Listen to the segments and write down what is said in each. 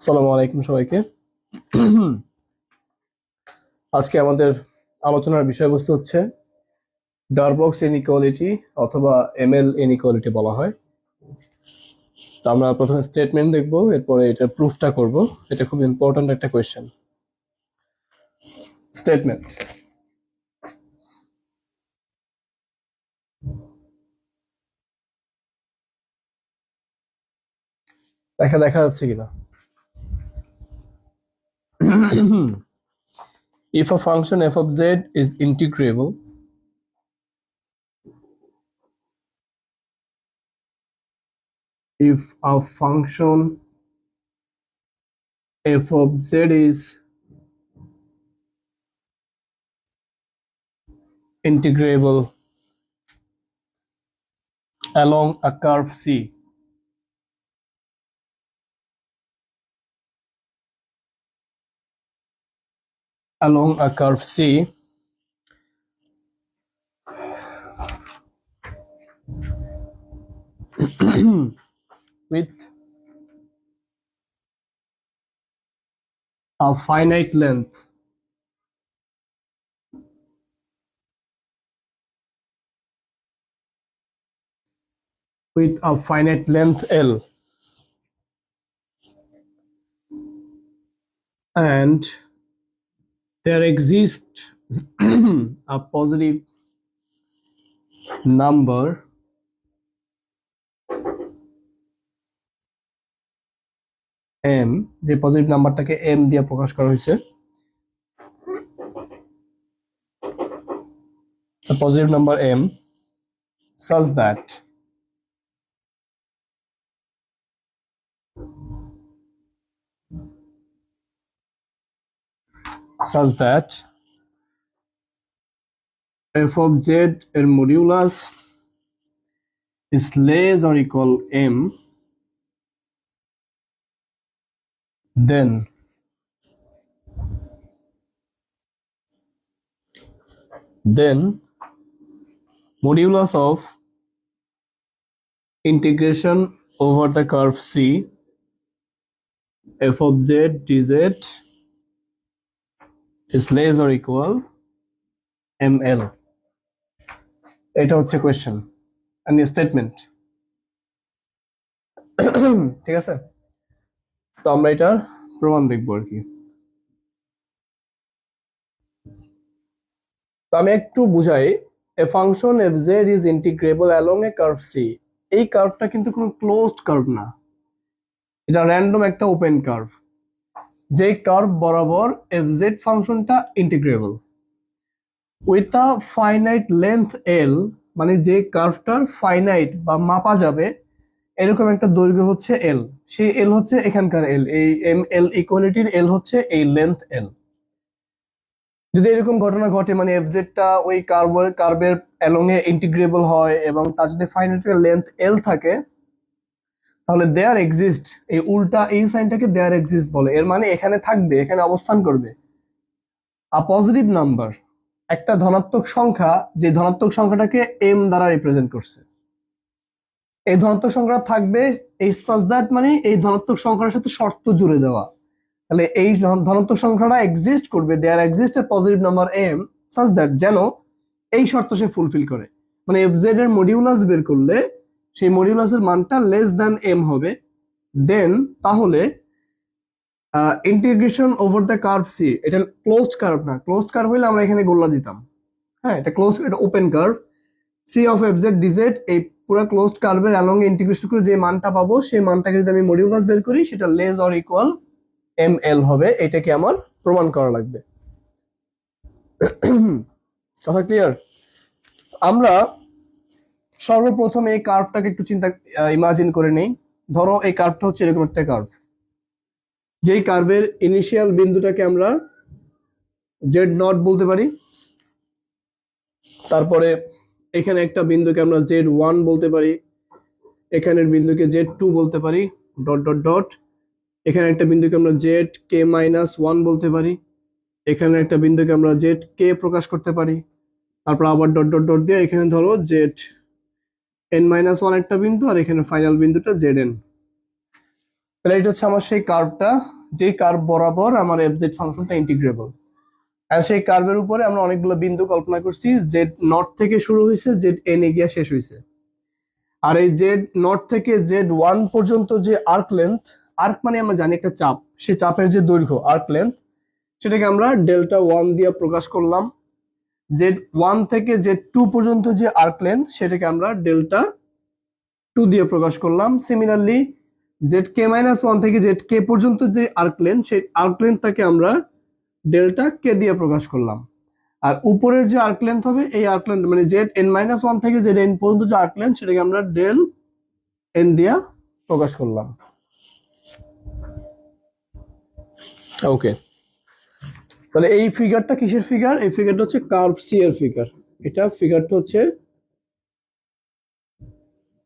আসসালামু আলাইকুম সবাইকে। আজকে আমাদের আলোচনার বিষয়বস্তু হচ্ছে ডারবক্স ইনইকুয়ালিটি অথবা এম এমএল ইনইকুয়ালিটি বলা হয়। তো আমরা প্রথমে স্টেটমেন্ট দেখব, এরপরে এটার প্রুফটা করব। এটা খুব ইম্পর্ট্যান্ট একটা কোয়েশ্চেন স্টেটমেন্ট দেখা দেখা যাচ্ছে কিনা if a function f of z is integrable if a function f of z is integrable along a curve c along a curve c with a finite length. With a finite length L. And there exists a positive number m যে positive নাম্বারটাকে m দিয়ে প্রকাশ করা হয়েছে positive number m such that such that f of z এর modulus is less or equal m then then modulus of integration over the curve c f of z dz is less or equal ml এটা হচ্ছে question and statement ঠিক আছে? তো আমরা এটা প্রমাণ দেখব আর কি। তো আমি একটু বুঝাই a function f z is integrable along a curve c এই কার্ভটা কিন্তু কোনো ক্লোজড কার্ভ না। এটা র্যান্ডম একটা ওপেন কার্ভ যে কার্ভ বরাবর এফ জেড ফাংশনটা integrable with a finite length l মানে যে কার্ভটার ফাইনাইট বা মাপা যাবে, এরকম একটা দৈর্ঘ্য হচ্ছে এল সেই এল হচ্ছে এখানকার এল এই এম এল ইকুয়ালিটির এল হচ্ছে এই লেন্থ এল যদি এরকম ঘটনা ঘটে মানে এফজেডটা ওই কার্বের কার্বের অ্যালং এ ইন্টিগ্রেবল হয় এবং তার যদি ফাইনাইট লেন্থ এল থাকে তাহলে দেয়ার এক্সিস্ট এই উল্টা এই সাইনটাকে দেয়ার এক্সিস্ট বলে। এর মানে এখানে থাকবে, এখানে অবস্থান করবে। আ পজিটিভ নাম্বার একটা ধনাত্মক সংখ্যা, যে ধনাত্মক সংখ্যাটাকে এম দ্বারা রিপ্রেজেন্ট করছে। এই ধনাত্মক সংখ্যা থাকবে এই সাজ দ্যাট মানে এই ধনাত্মক সংখ্যার সাথে শর্ত জুড়ে দেওয়া। তাহলে এই ধন- ধনাত্মক সংখ্যাটা এক্সিস্ট করবে there exist a positive number m such that যেন এই শর্ত সে ফুলফিল করে। মানে এফ জেড এর মডিউলাস বের করলে সেই মডিউলাসের মানটা লেস দ্যান এম হবে। দেন তাহলে integration over the curve c এটা ক্লোজড কার্ভ না। ক্লোজড কার্ভ হলে আমরা এখানে গোল্লা দিতাম। হ্যাঁ এটা ক্লোজ এটা open curve c of f z dz এই পুরো ক্লোজড কার্ভের অ্যালং ইন্টিগ্রেশন করে যে মানটা পাবো, সেই মানটাকে যদি আমি মডিউলাস বের করি, সেটা less or equal M L হবে। এটাকে আমার প্রমাণ করা লাগবে। কথা ক্লিয়ার আমরা সর্বপ্রথম এই কার্ভটাকে একটু চিন্তা ইমাজিন করে নেই। ধরো এই কার্ভটা হচ্ছে এরকম একটা কার্ভ যেই কার্ভের ইনিশিয়াল বিন্দুটাকে আমরা জেড নট বলতে পারি, তারপরে এখানে একটা বিন্দুকে আমরা জেড ওয়ান বলতে পারি, এখানের বিন্দুকে জেড টু বলতে পারি ডট ডট ডট এখানে একটা বিন্দুকে আমরা জেড কে মাইনাস ওয়ান বলতে পারি, এখানে একটা বিন্দুকে আমরা জেড কে প্রকাশ করতে পারি, তারপর আবার ডট ডট ডট দিয়ে এখানে ধরো জেড এন মাইনাস ওয়ান একটা বিন্দু আর এখানে ফাইনাল বিন্দুটা জেড এন তাহলে এটা হচ্ছে আমার সেই কার্ভটা যে কার্ভ বরাবর আমার এফজেড ফাংশনটা ইন্টিগ্রেবল আর সেই কার্ভের উপরে আমরা অনেকগুলো বিন্দু কল্পনা করছি জেড নট থেকে শুরু হয়েছে জেড এন এ গিয়া শেষ হয়েছে। আর এই জেড নট থেকে জেড ওয়ান পর্যন্ত যে আর্ক লেন্থ আর্ক মানে আমরা জানি একটা চাপ। সেই চাপের যে দৈর্ঘ্য আর্ক লেন্থ সেটাকে আমরা ডেল্টা ওয়ান দিয়ে প্রকাশ করলাম। জেড ওয়ান থেকে জেড টু পর্যন্ত যে আর্ক লেন্থ সেটাকে আমরা ডেল্টা টু দিয়ে প্রকাশ করলাম। Similarly z k minus one থেকে জেড কে পর্যন্ত যে আর্ক লেন্থ সেই আর্ক লেন্থটাকে আমরা ডেল্টা কে দিয়ে প্রকাশ করলাম। আর উপরের যে আর্ক লেন্থ হবে, এই আর্ক লেন্থ মানে জেড এন মাইনাস ওয়ান থেকে জেড এন পর্যন্ত যে আর্ক লেন্থ সেটাকে আমরা ডেল এন দিয়া প্রকাশ করলাম। ওকে তাহলে এই ফিগারটা কিসের ফিগার এই ফিগারটা হচ্ছে কার্ভ সি এর ফিগার এটা ফিগারটা হচ্ছে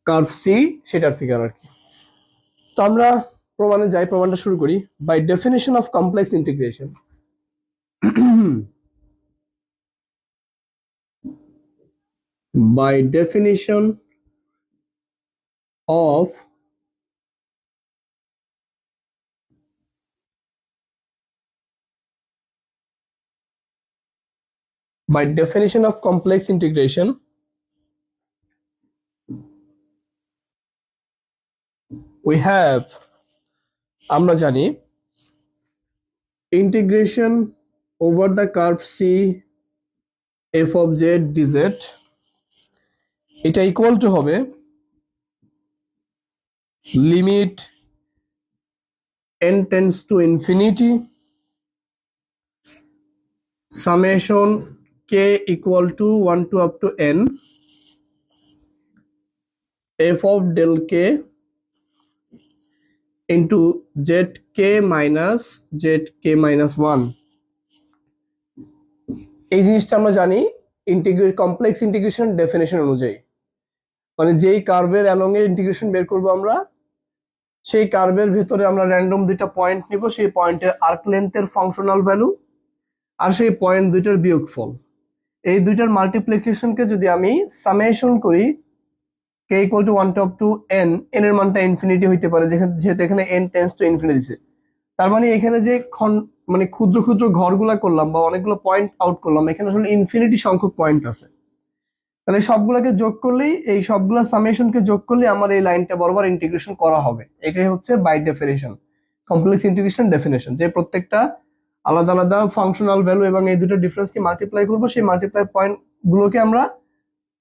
কার্ভ সি সেটার ফিগার আর কি। তো আমরা প্রমাণে যাই, প্রমাণটা শুরু করি। By definition of complex integration by definition of by definition of complex integration we have আমরা জানি integration over the curve c f of z dz এটা ইকুয়াল টু হবে limit n tends to infinity summation k equal to 1 to up to n, f of del k into zk minus zk minus 1 এই জিনিসটা আমরা জানি integrate complex integration definition অনুযায়ী। মানে যেই কার্ভের অ্যালং এর ইন্টিগ্রেশন বের করব আমরা, সেই কার্ভের ভিতরে আমরা র্যান্ডম দুইটা পয়েন্ট নিব, সেই পয়েন্টের আর্ক লেন্থের ফাংশনাল ভ্যালু আর সেই পয়েন্ট দুইটার বিয়োগফল। এই দুইটার মাল্টিপ্লিকেশনকে যদি আমি সামেশন করি k equal to one top to n n এর মানটা ইনফিনিটি হইতে পারে, যেখানে যেহেতু এখানে এন টেন্স টু ইনফিনিটি দিছে তার মানে এখানে যে খন মানে ক্ষুদ্র ক্ষুদ্র ঘরগুলা করলাম বা অনেকগুলো পয়েন্ট আউট করলাম, এখানে আসলে ইনফিনিটি সংখ্যক পয়েন্ট আছে। তাহলে সবগুলোকে যোগ করলেই, এই সবগুলো সামেশনকে যোগ করলে আমার এই লাইনটা বরাবর ইন্টিগ্রেশন করা হবে। এটাই হচ্ছে by definition complex integration definition যে প্রত্যেকটা আলাদা আলাদা ফাংশনাল ভ্যালু এবং এই দুটো ডিফারেন্সকে মাল্টিপ্লাই করব, সেই মাল্টিপ্লাই পয়েন্ট গুলোকে আমরা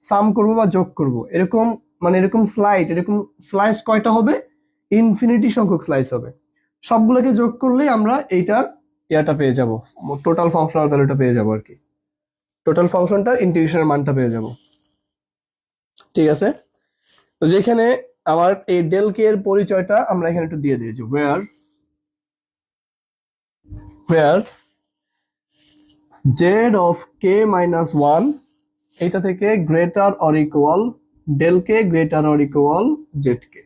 সাম করব বা যোগ করব। এরকম মানে এরকম স্লাইড এরকম স্লাইস কয়টা হবে? ইনফিনিটি সংখ্যক স্লাইস হবে। সবগুলোকে যোগ করলেই আমরা এইটার ইয়াটা পেয়ে যাব। টোটাল ফাংশনাল ভ্যালুটা পেয়ে যাব আর কি। টোটাল ফাংশনটা ইন্টিগ্রেশনের মানটা পেয়ে যাব। ঠিক আছে? তো যেখানে আমার এই ডেল কে এর পরিচয়টা আমরা এখানে একটু দিয়ে দিয়েছি। ওয়ার war z of k minus one এটা থেকে greater or equal del k greater or equal z k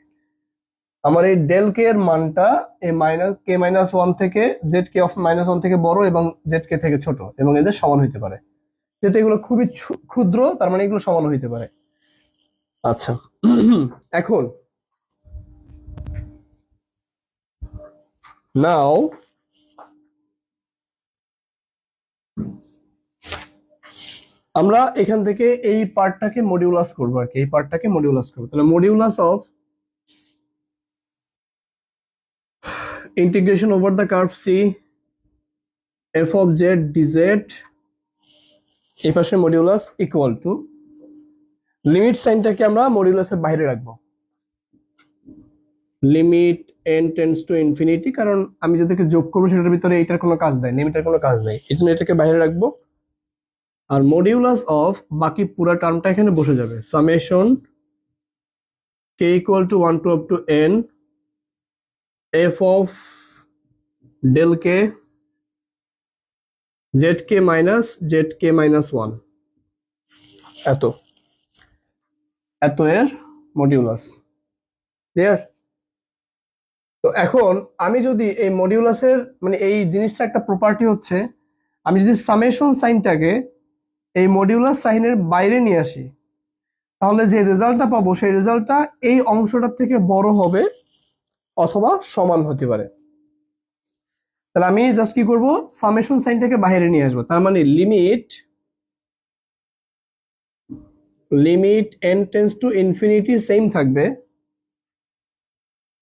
আমার এই ডেল কে এর মানটা এই মাইনাস কে মাইনাস ওয়ান থেকে z k of minus one থেকে বড় এবং জেড কে থেকে ছোট এবং এদের সমান হইতে পারে। যেহেতু এগুলো খুবই ক্ষুদ্র, তার মানে এগুলো সমান হইতে পারে। আচ্ছা এখন নাও আমরা এখান থেকে এই পার্টটাকে মডিউলাস করব আর কি। এই পার্টটাকে মডিউলাস করব। তাহলে modulus of integration over the curve C, f of z dz, এই পাশে মডিউলাস ইকুয়াল টু লিমিট সাইনটাকে আমরা মডিউলাসের বাইরে রাখব। Limit n tends to infinity কারণ আমি যাদেরকে যোগ করব সেটার ভিতরে এটার কোনো কাজ নাই লিমিটের কোনো কাজ নেই। এই জন্য এটাকে বাইরে রাখব। আর মডিউলাস অফ বাকি পুরো টার্মটা এখানে বসে যাবে। Summation k equal to one to up to n f of del k z k minus z k minus one এত। এত এর মডিউলাস ক্লিয়ার তো এখন আমি যদি এই মডিউলাসের মানে এই জিনিসটা একটা প্রপার্টি হচ্ছে, আমি যদি সামেশন সাইনটাকে এই মডিউলার সাইনের বাইরে নিয়ে আসি। তাহলে যে রেজাল্টটা পাবো, সেই রেজাল্টটা এই অংশটার থেকে বড় হবে অথবা সমান হতে পারে। তাহলে আমি জাস্ট কি করব? সামেশন সাইনটাকে বাইরে নিয়ে আসব। তার মানে limit limit n tends to infinity same থাকবে।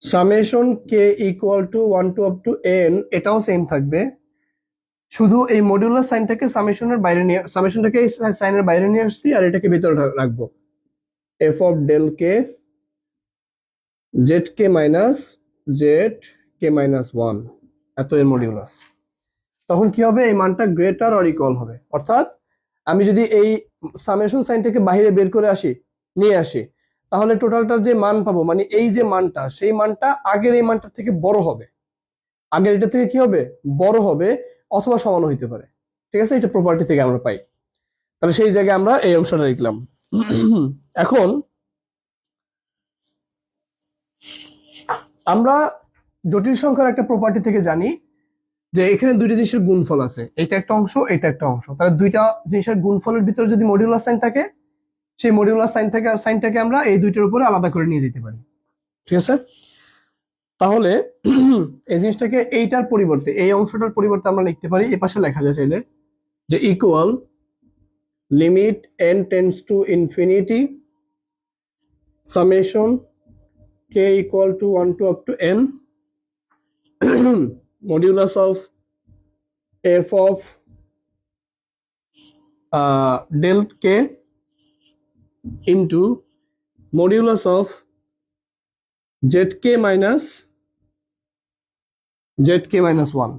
Summation k equal to one to up to n এটাও সেম থাকবে। শুধু এই মডিউলার সাইনটাকে সামেশনের বাইরে নিয়ে সামেশনটাকে এই সাইনের বাইরে নিয়ে আসছি আর এটাকে ভিতরে রাখব। F of del k z k minus z k minus one এত এর মডিউলাস তখন কি হবে? এই মানটা গ্রেটার অর ইকুয়াল হবে। অর্থাৎ আমি যদি এই সামেশন সাইনটাকে বাইরে বের করে আসি, নিয়ে আসি, তাহলে টোটালটার যে মান পাবো মানে এই যে মানটা, সেই মানটা আগের এই মানটার থেকে বড় হবে। আগের এটা থেকে কি হবে? বড় হবে অথবা সমান হইতে পারে। ঠিক আছে? এটা প্রপার্টি থেকে আমরা পাই। তাহলে সেই জায়গায় আমরা এই অংশটা লিখলাম। এখন আমরা জটিল সংখ্যার একটা প্রপার্টি থেকে জানি যে এখানে দুইটা জিনিসের গুণফল আছে। এটা একটা অংশ, এটা একটা অংশ। তাহলে দুইটা জিনিসের গুণফলের ভিতরে যদি মডিউলার সাইন থাকে, সেই মডিউলার সাইন থেকে সাইনটাকে আমরা এই দুইটার উপরে আলাদা করে নিয়ে যেতে পারি। ঠিক আছে? তাহলে এই জিনিসটাকে এইটার পরিবর্তে, এই অংশটার পরিবর্তে আমরা লিখতে পারি এই পাশে লেখা যায় চাইলে, যে equal limit n tends to infinity summation k equal to 1 to to n n of f of of k into k of z k zk minus zk minus 1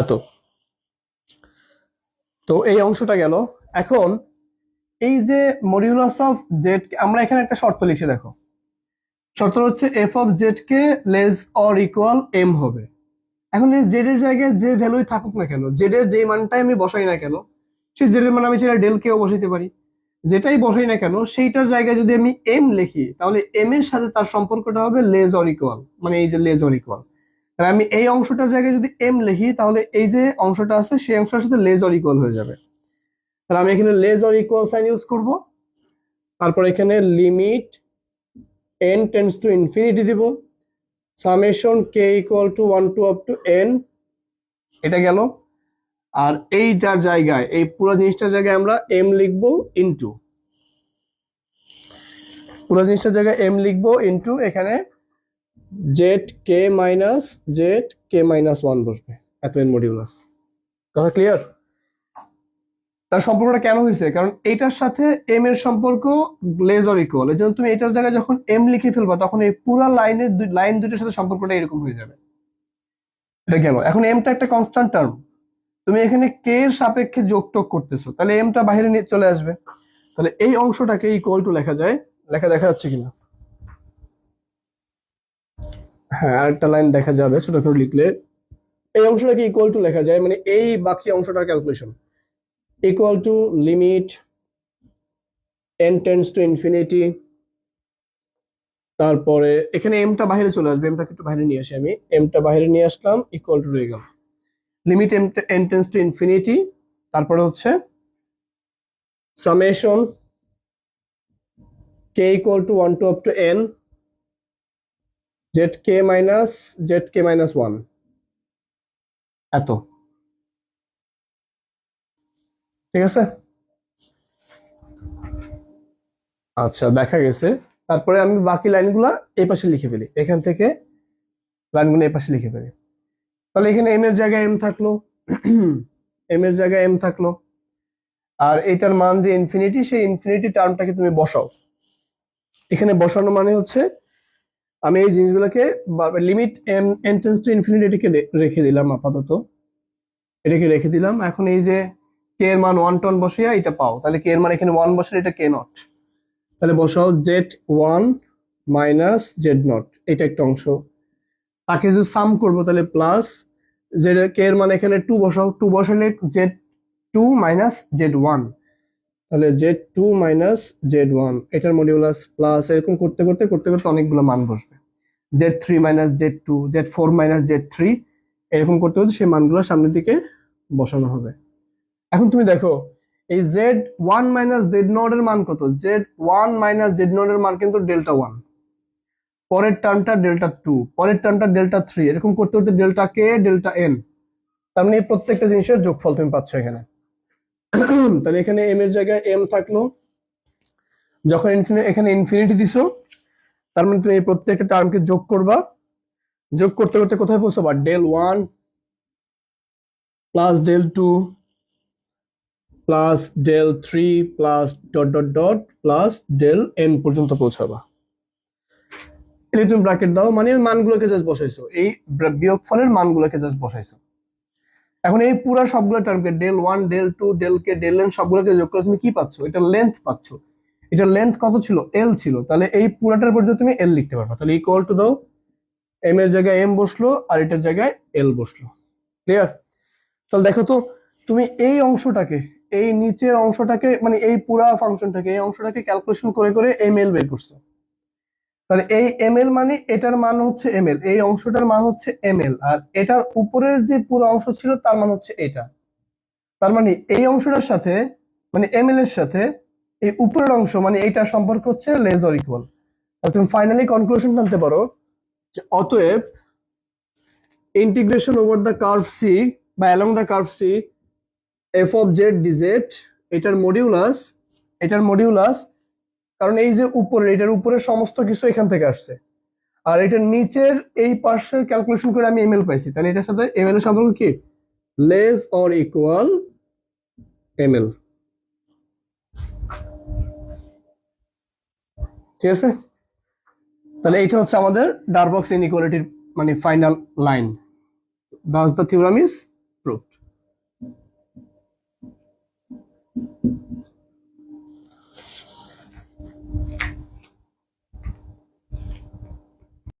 এত। তো এই অংশটা গেল। এখন এই যে মডিউলাস অফ জেড আমরা এখানে একটা শর্ত লিখে দেখো। শর্ত হচ্ছে f of z k less or equal m হবে। এখন এই জেড এর জায়গায় যে ভ্যালুই থাকুক না কেন জেড এর যে মানটাই আমি বসাই না কেন, সেই জেড এর মান আমি সেটা ডেল কেও বসাইতে পারি। যেটাই বসাই না কেন, সেইটার জায়গায় যদি আমি এম লিখি, তাহলে এম এর সাথে তার সম্পর্কটা হবে লেস অর ইকুয়াল মানে এই যে লেস অর ইকুয়াল আর আমি এই অংশটার জায়গায় যদি এম লিখি, তাহলে এই যে অংশটা আছে, সেই অংশটার সাথে লেস অর ইকুয়াল হয়ে যাবে। তাহলে আমি এখানে less or equal sign use করব। তারপর এখানে limit n tends to infinity দিব। Summation k equal to one to up to n এটা গেল। আর এইটার জায়গায়, এই পুরো জিনিসটার জায়গায় আমরা এম লিখব ইনটু পুরো জিনিসটার জায়গায় এম লিখব ইনটু এখানে z k minus z k minus one বসবে এন মডিউলাস কথা ক্লিয়ার তার সম্পর্কটা কেন হয়েছে? কারণ এইটার সাথে এম এর সম্পর্ক লেজার ইকুয়াল এই তুমি এটার জায়গায় যখন এম লিখে ফেলবা, তখন এই পুরো লাইনের লাইন দুটোর সাথে সম্পর্কটা এরকম হয়ে যাবে। এটা গেল এখন এমটা একটা কনস্ট্যান্ট টার্ম তুমি এখানে কে এর সাপেক্ষে যোগ টোগ করতেছো, তাহলে এমটা বাইরে নিয়ে চলে আসবে। তাহলে এই অংশটাকে ইকুয়াল টু লেখা যায়। লেখা দেখা যাচ্ছে কিনা? হ্যাঁ আরেকটা লাইন দেখা যাবে ছোট করে লিখলে। এই অংশটাকে ইকুয়াল টু লেখা যায়? মানে এই বাকি অংশটার calculation equal to limit n tends to infinity তারপরে এখানে এমটা বাইরে চলে আসবে এমটাকে একটু বাইরে নিয়ে আসি আমি। এমটা বাইরে নিয়ে আসলাম ইকুয়াল টু রয়ে গেল। Limit m n tends to infinity তারপরে হচ্ছে summation k equal to one to up to n z k minus z k minus one এত। ঠিক আছে? আচ্ছা দেখা গেছে। তারপরে আমি বাকি লাইনগুলো এই পাশে লিখে ফেলি। এখান থেকে লাইনগুলো এই পাশে লিখে ফেলি। তাহলে এখানে এম এর জায়গায় এম থাকল। এম এর জায়গায় এম থাকল। আর এটার মান যে ইনফিনিটি সেই ইনফিনিটি টার্মটাকে তুমি বসাও। এখানে বসানো মানে হচ্ছে আমি এই জিনিসগুলোকে লিমিট এন্ট্রেন্স টু ইনফিনিটি এটাকে রেখে দিলাম আপাতত। এটাকে রেখে দিলাম। এখন এই যে কে এর মান ওয়ান টন বসিয়া এটা পাও। তাহলে কে এর মান এখানে ওয়ান বসে এটা কে নট তাহলে বসাও z one minus z naught এটা একটা অংশ। তাকে যদি সাম করব তাহলে প্লাস জেড কে এর মান এখানে টু বসাও। টু বসালে z two minus z one তাহলে z two minus z one এটার মডিউলাস প্লাস এরকম করতে করতে করতে করতে অনেকগুলো মান বসবে। Z three minus z two z four minus z three এরকম করতে করতে সেই মানগুলো সামনের দিকে বসানো হবে। এখন তুমি দেখো, এই z one minus z naught এর মান কত? Z one minus z naught এর মান কিন্তু ডেল্টা ওয়ান পরের টার্মটা ডেল্টা টু পরের টার্মটা ডেল্টা থ্রি এরকম করতে করতে ডেল্টা কে ডেল্টা এন তার মানে প্রত্যেকটা জিনিসের যোগফল তুমি পাচ্ছ এখানে। তাহলে এখানে এম এর জায়গায় এম থাকল। যখন এখানে ইনফিনিটি দিছো, তার মানে তুমি এই প্রত্যেকটা টার্মকে যোগ করবা। যোগ করতে করতে কোথায় পৌঁছাবা? Del one plus del two plus del three plus dot dot dot plus del n পর্যন্ত পৌঁছাবা। এটা তুমি ব্র্যাকেট দাও মানে মানগুলোকে জাস্ট বসাইছো। এই বিয়োগফলের মানগুলোকে জাস্ট বসাইছো। এখন এই পুরো সবগুলো টার্মকে del one del two del k del n সবগুলোকে যোগ করে তুমি কি পাচ্ছ? এটা লেন্থ পাচ্ছ। এটা লেন্থ কত ছিল? এল ছিল। তাহলে এই পুরাটার পর্যন্ত তুমি এল লিখতে পারবা। তাহলে ইকুয়াল টু দাও এম এর জায়গায় এম বসল, আর এটার জায়গায় এল বসল। ক্লিয়ার তাহলে দেখো তো, তুমি এই অংশটাকে, এই নিচের অংশটাকে মানে এই পুরা ফাংশনটাকে এই অংশটাকে ক্যালকুলেশন করে করে এম এল বের করছ। তাহলে এই এম এল মানে এটার মান হচ্ছে এম এল এই অংশটার মান হচ্ছে এম এল আর এটার উপরের যে পুরো অংশ ছিল তার মান হচ্ছে এটা। তার মানে এই অংশটার সাথে মানে এম এল এর সাথে এই উপরের অংশ মানে এইটার সম্পর্ক হচ্ছে লেস অর ইকুয়াল তুমি ফাইনালি কনক্লুশন টানতে পারো যে অতএব integration over the curve C বা along the curve C f of z dz এটার মডিউলাস এটার মডিউলাস কারণ এই যে উপরে, এটার উপরে সমস্ত কিছু এখান থেকে আসছে। আর এটার নিচের এই পার্শ্বের ক্যালকুলেশন করে আমি এমএল পাইছি। তাহলে এটার সাথে এমএল এর সম্পর্ক কি? লেস অর ইকুয়াল এমএল ঠিক আছে? তাহলে এইটা হচ্ছে আমাদের ডারবক্স ইনইকুয়ালিটির মানে final line thus the theorem is